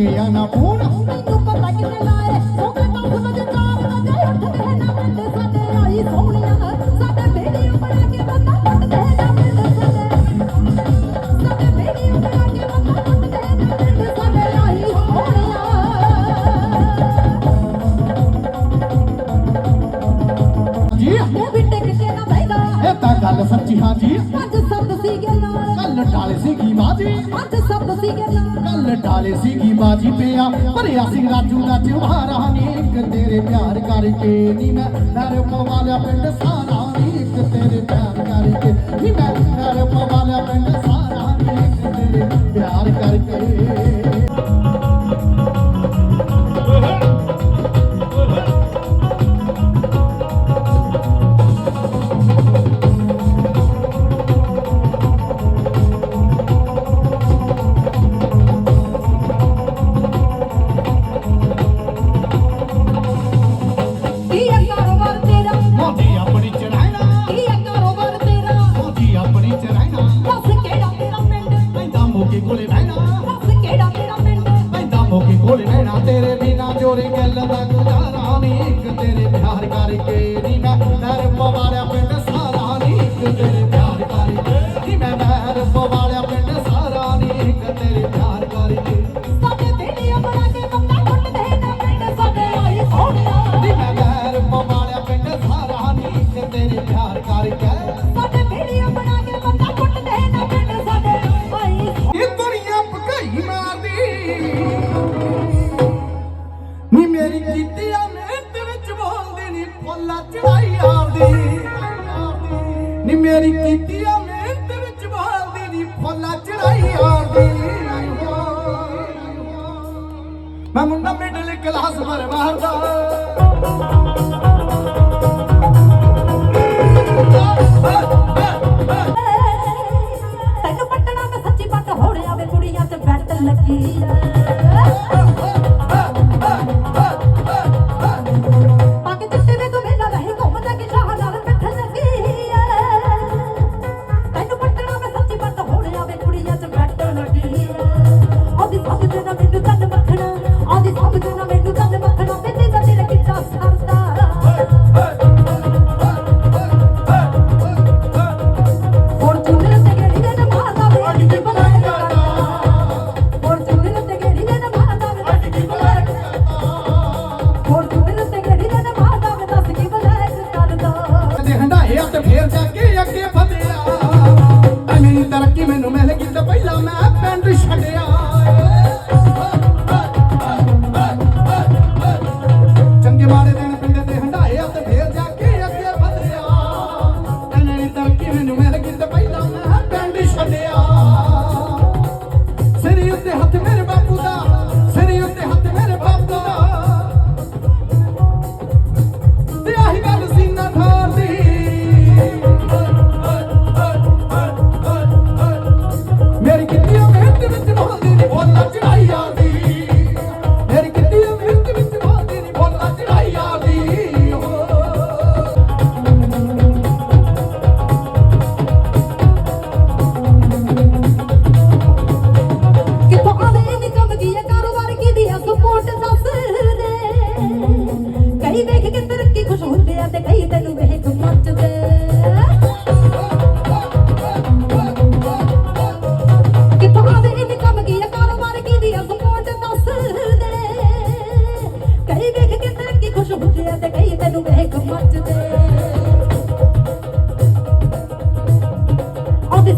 que ya no ਲਟਾਲੇ ਸੀ ਕੀ ਬਾਜੀ ਪਿਆ। ਭਰਿਆ ਸੀ ਰਾਜੂ ਦਾ ਜਵਾਰਾ ਨੇ ਇੱਕ ਤੇਰੇ ਪਿਆਰ ਕਰਕੇ ਨੀ ਮੈਂ। ਨਰ ਪਵਾਲਿਆ ਪਿੰਡ ਸਾਰਾ ਨੀ ਇੱਕ ਤੇਰੇ ਪਿਆਰ ਕਰਕੇ ਨੀ ਮੈਂ। ਨਰ ਪਵਾਲਿਆ ਪਿੰਡ ਸਾਰਾ ਨੀ ਤੇਰੇ ਪਿਆਰ ਕਰਕੇ। ਕੋਲੇ ਬਹਿਣਾ ਦੱਸ ਕਿਹੜਾ ਤੇਰਾ ਪਿੰਡ ਪੈਂਦਾ ਮੋਕੇ ਕੋਲੇ ਬਹਿਣਾ ਤੇਰੇ ਬਿਨਾ ਜੋਰੇ ਗੱਲ ਦਾ ਗੁਜ਼ਾਰਾ ਨਹੀਂ। ਇੱਕ ਤੇਰੇ ਪਿਆਰ ਕਰਕੇ ਨਹੀਂ ਮੈਂ ਨਰ ਪਵਾਰਿਆ ਪਿੰਡ ਸਾਰਾ ਨਹੀਂ। ਇੱਕ ਤੇਰੇ ਪਿਆਰ ਕਰਕੇ ਨਹੀਂ ਮੈਂ ਨਰ ਪਵਾਰਿਆ ਪਿੰਡ ਸਾਰਾ ਨਹੀਂ। ਇੱਕ ਤੇਰੇ ਪਿਆਰ ਤੇਰੀ ਕੀਤੀ ਆ ਮਿਹਨਤ ਵਿੱਚ ਬੋਲਦੀ ਨਹੀਂ ਫੁੱਲਾ ਚੜਾਈ ਆਪਦੀ। ਨੀ ਮੇਰੀ ਕੀਤੀ ਆ ਮਿਹਨਤ ਵਿੱਚ ਬੋਲਦੀ ਨਹੀਂ ਫੁੱਲਾ ਚੜਾਈ ਆਪਦੀ। ਮੈਂ ਮੁੰਡਾ ਮਿਡਲ ਕਲਾਸ ਪਰਿਵਾਰ ਦਾ। ਤੈਨੂੰ ਪੱਟਣਾ ਤੇ ਕੁੜੀਆਂ I'm into that.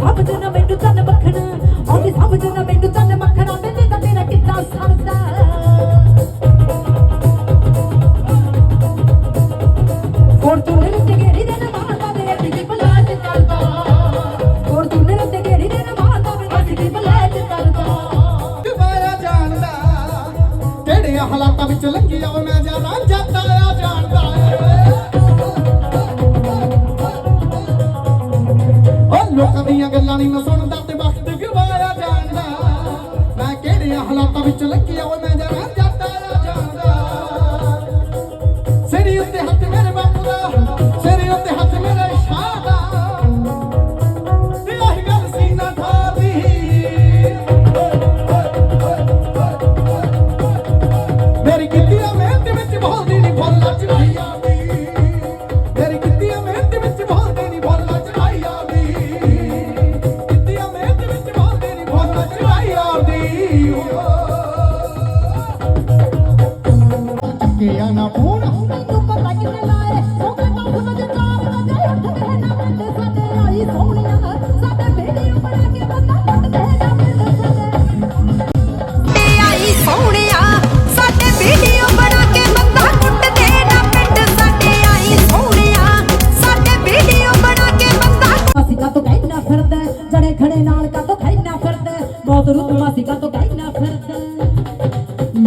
I've been to Tanabakana. All this Amazon, I've ਗਾਣੀ ਨਾ ਸੁਣਦਾ ਤੇ ਵਕਤ ਗਵਾਇਆ ਜਾਂਦਾ। ਮੈਂ ਕਿਹੜੇ ਹਾਲਾਤਾਂ ਵਿੱਚ ਲੱਗਿਆ ਓਏ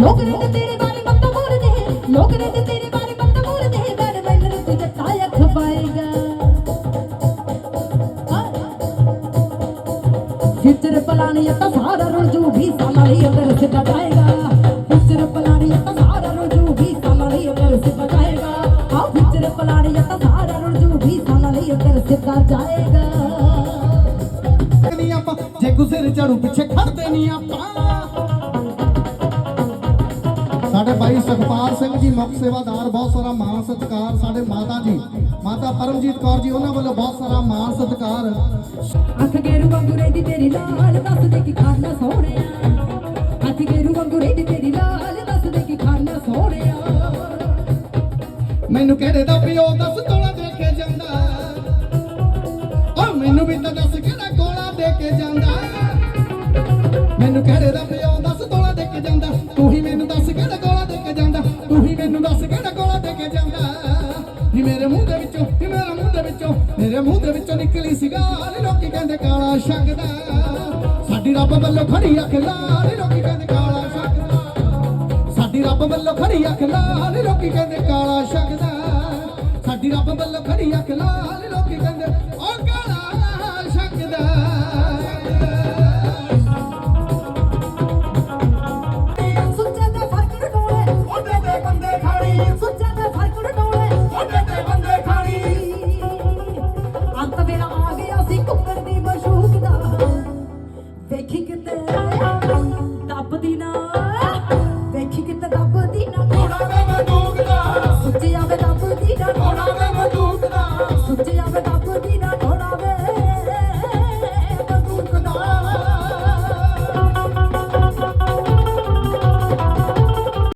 ਲੋਕ ਨੇ ਤੇਰੇ ਬਾਰੇ ਮੱਤ ਬੋਲਦੇ ਲੋਕ ਨੇ ਤੇਰੇ ਬਾਰੇ ਮੱਤ ਬੋਲਦੇ ਬੜ ਮੈਨੂੰ ਤੂੰ ਜੱਟਾ ਅੱਖ ਪਾਏਗਾ ਫਿੱਤਰ ਪਲਾਣੀ ਤਾਂ ਸਾਰਾ ਰੁਝੂ ਵੀ ਸਾਲਾ ਅੰਦਰ ਸਿੱਧਾ ਜਾਏਗਾ ਫਿੱਤਰ ਪਲਾਣੀ ਤਾਂ ਸਾਰਾ ਰੁਝੂ ਵੀ ਸਾਲਾ ਅੰਦਰ ਸਿੱਧਾ ਜਾਏਗਾ ਆ ਫਿੱਤਰ ਪਲਾਣੀ ਤਾਂ ਸਾਰਾ ਰੁਝੂ ਵੀ ਸਾਲਾ ਅੰਦਰ ਸਿੱਧਾ ਜਾਏਗਾ ਨਹੀਂ ਆਪਾਂ ਜੇ ਗੁਜ਼ਰ ਚੜੂ ਪਿੱਛੇ ਖੜਦੇ ਨਹੀਂ ਆਪਾਂ। ਸੁਖਪਾਲ ਸਿੰਘ ਜੀ ਮੁੱਖ ਸੇਵਾਦਾਰ ਬਹੁਤ ਸਾਰਾ ਮਾਣ ਸਤਿਕਾਰ ਸਾਡੇ ਮਾਤਾ ਜੀ ਮਾਤਾ ਪਰਮਜੀਤ ਕੌਰ ਜੀ ਉਹਨਾਂ ਵੱਲੋਂ ਬਹੁਤ ਸਾਰਾ ਮਾਣ ਸਤਿਕਾਰ। ਅੱਖ ਗੇਰੂ ਵਾਂਗੂ ਰਹਿੰਦੀ ਤੇਰੀ ਲਾਲ ਦੱਸ ਦੇ ਕੀ ਖਾਣਾ ਸੋਹਣਿਆ। ਅੱਖ ਗੇਰੂ ਵਾਂਗੂ ਰਹਿੰਦੀ ਤੇਰੀ ਲਾਲ ਦੱਸ ਦੇ ਕੀ ਖਾਣਾ ਸੋਹਣਿਆ। ਮੈਨੂੰ ਕਿਹੜੇ ਦਾ ਪਿਓ ਦੱਸ ਤੋਲਾ ਦੇ ਕੇ ਜਾਂਦਾ। ਓ ਮੈਨੂੰ ਵੀ ਤਾਂ ਦੱਸ ਕਿਹੜਾ ਗੋਲਾ ਦੇ ਕੇ ਜਾਂਦਾ। ਮੈਨੂੰ ਕਿਹੜੇ ਦਾ ਪਿਓ ਦੱਸ ਤੋਲਾ ਦੇ ਕੇ ਜਾਂਦਾ। ਤੂੰ ਹੀ ਮੈਨੂੰ ਦੱਸ ਕਿਹੜਾ ਤੂੰ ਦੱਸ ਕਿਹੜਾ ਗੋਲਾ ਦੇ ਕੇ ਜਾਂਦਾ। ਨੀ ਮੇਰੇ ਮੂੰਹ ਦੇ ਵਿੱਚੋਂ, ਨੀ ਮੇਰੇ ਮੂੰਹ ਦੇ ਵਿੱਚੋਂ, ਮੇਰੇ ਮੂੰਹ ਦੇ ਵਿੱਚੋਂ ਨਿਕਲੀ ਸਿਗਾਰ ਲੋਕੀ ਕਹਿੰਦੇ ਕਾਲਾ ਛੱਗਦਾ ਸਾਡੀ ਰੱਬ ਵੱਲੋਂ ਖੜੀ ਅੱਖ ਲਾਲ। ਲੋਕੀ ਕਹਿੰਦੇ ਕਾਲਾ ਛੱਗਦਾ ਸਾਡੀ ਰੱਬ ਵੱਲੋਂ ਖੜੀ ਅੱਖ ਲਾਲ। ਲੋਕੀ ਕਹਿੰਦੇ ਕਾਲਾ ਛਕਦਾ ਸਾਡੀ ਰੱਬ ਵੱਲੋਂ ਖੜੀ ਅੱਖ ਲਾਲ। ਲੋਕੀ